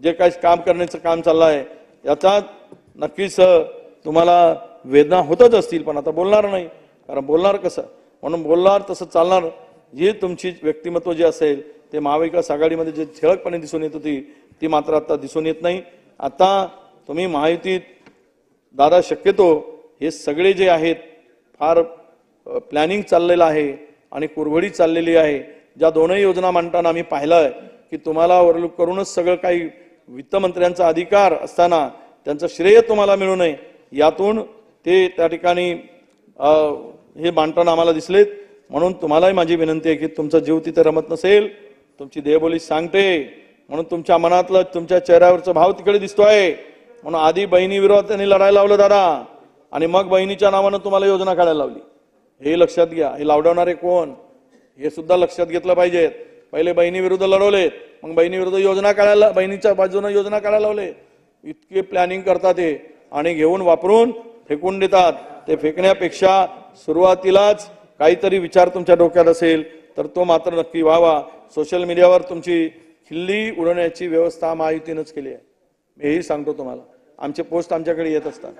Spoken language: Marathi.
जे काही काम करण्याचं काम चाललं आहे याचा नक्कीच तुम्हाला वेदना होतच असतील पण आता बोलणार नाही. कारण बोलणार कसं? म्हणून बोलणार तसं चालणार जी तुमची व्यक्तिमत्व जे असेल ते महाविकास आघाडीमध्ये जे ठळकपणे दिसून येत होती ती मात्र आता दिसून येत नाही. आता तुम्ही महायुतीत दादा शक्यतो हे सगळे जे आहेत फार प्लॅनिंग चाललेलं आहे आणि कुरघडी चाललेली आहे. ज्या दोनही योजना मांडताना आम्ही पाहिलं आहे की तुम्हाला ओव्हरलुक करूनच सगळं काही वित्तमंत्र्यांचा अधिकार असताना त्यांचं श्रेय तुम्हाला मिळू नये यातून ते त्या ठिकाणी हे मांडताना आम्हाला दिसलेत. म्हणून तुम्हालाही माझी विनंती आहे की तुमचा जीव तिथे रमत नसेल तुमची देहबोली सांगते. म्हणून तुमच्या मनातलं तुमच्या चेहऱ्यावरचा भाव तिकडे दिसतोय. म्हणून आधी बहिणी विरोधात त्यांनी लढायला लावलं दादा. आणि मग बहिणीच्या नावानं तुम्हाला योजना काढायला लावली. हे लक्षात घ्या हे लावडवणारे कोण? हे सुद्धा लक्षात घेतलं पाहिजेत. पहिले बहिणी विरुद्ध मग बहिणी विरुद्ध योजना काढायला बहिणीच्या बाजूनं योजना काढायला लावले. इतके प्लॅनिंग करतात ते आणि घेऊन वापरून फेकून देतात. ते फेकण्यापेक्षा सुरुवातीलाच काहीतरी विचार तुमच्या डोक्यात असेल तर तो मात्र नक्की व्हावा. सोशल मीडियावर तुमची खिल्ली उडवण्याची व्यवस्था महायुतीनंच केली आहे. मीही हेही सांगतो तुम्हाला. आमचे पोस्ट आमच्याकडे येत असतात.